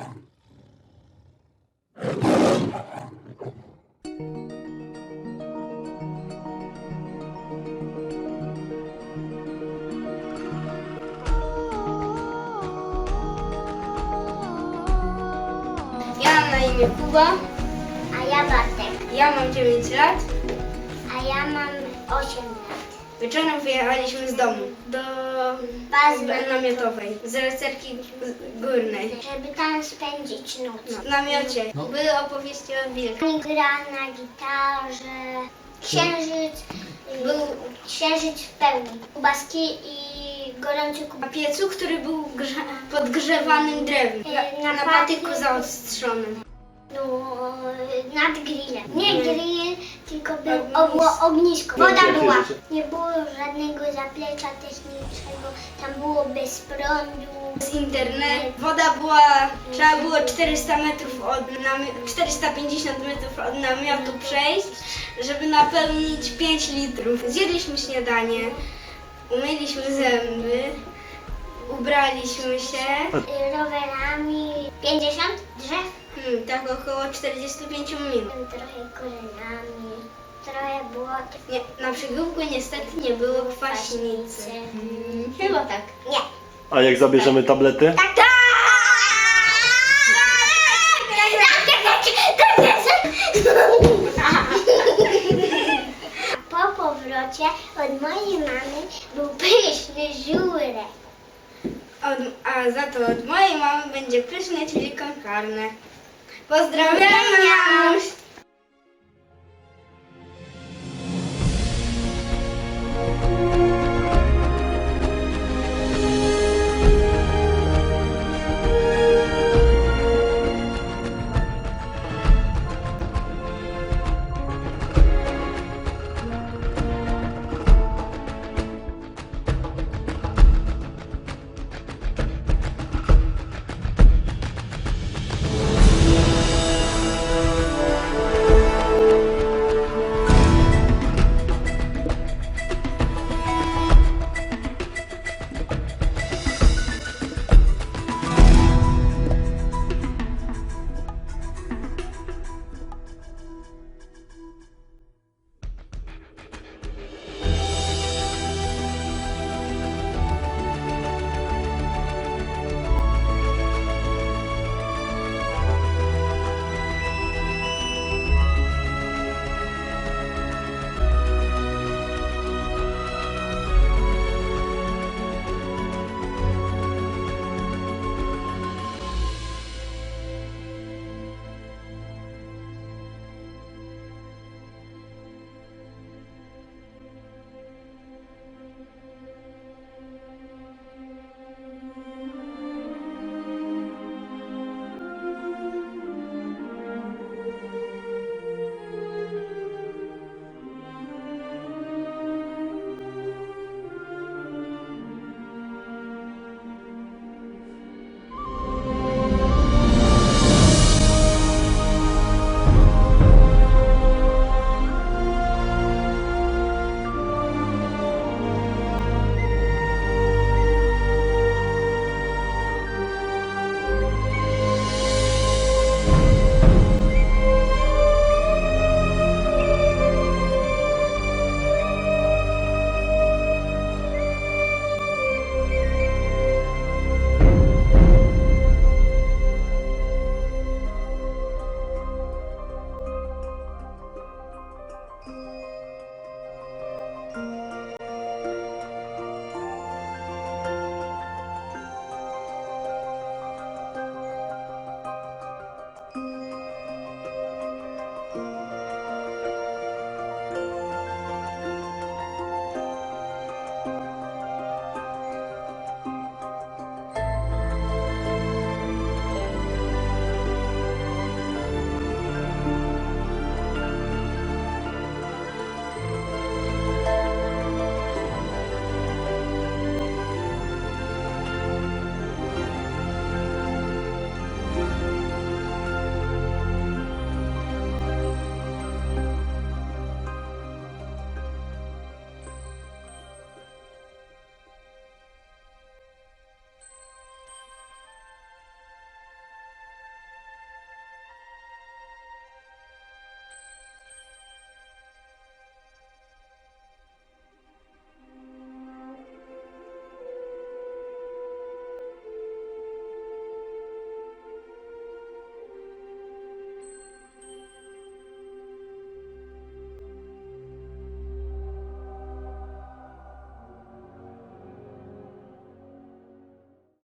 Ja mam na imię Kuba, A ja Bartek. ja mam 9 lat. A ja mam 8 lat. Wieczorem wyjechaliśmy z domu do Namiotowej z recerki górnej. Żeby tam spędzić noc. No, w namiocie były opowieści o wilkach. Pani gra na gitarze. Księżyc. Był księżyc w pełni. Kubaski i gorący Na kubak. piecu, który był grze- podgrzewanym drewnem. E, Na, na patyku zaostrzonym. No, nad grillem. Nie Nie. grill, tylko był Ognisko. było ognisko. Woda była. Nie było żadnego zaplecza technicznego. Tam było bez prądu. Z internetu. Woda była, trzeba było 400 metrów od namio- 450 metrów od namiotu przejść, żeby napełnić 5 litrów. Zjedliśmy śniadanie, umyliśmy zęby, ubraliśmy się. Y, Rowerami 50 drzew. Hmm, tak około 45 minut. Trochę korzeniami. Trochę błota. Nie, na przygółku niestety nie było kwaśnicy. Hmm, chyba tak. Nie. A jak zabierzemy tablety? Tak, tak! Po powrocie od mojej mamy był pyszny żurek. Od, a za to od mojej mamy będzie pyszne, czyli konkarne. Pozdrawiam!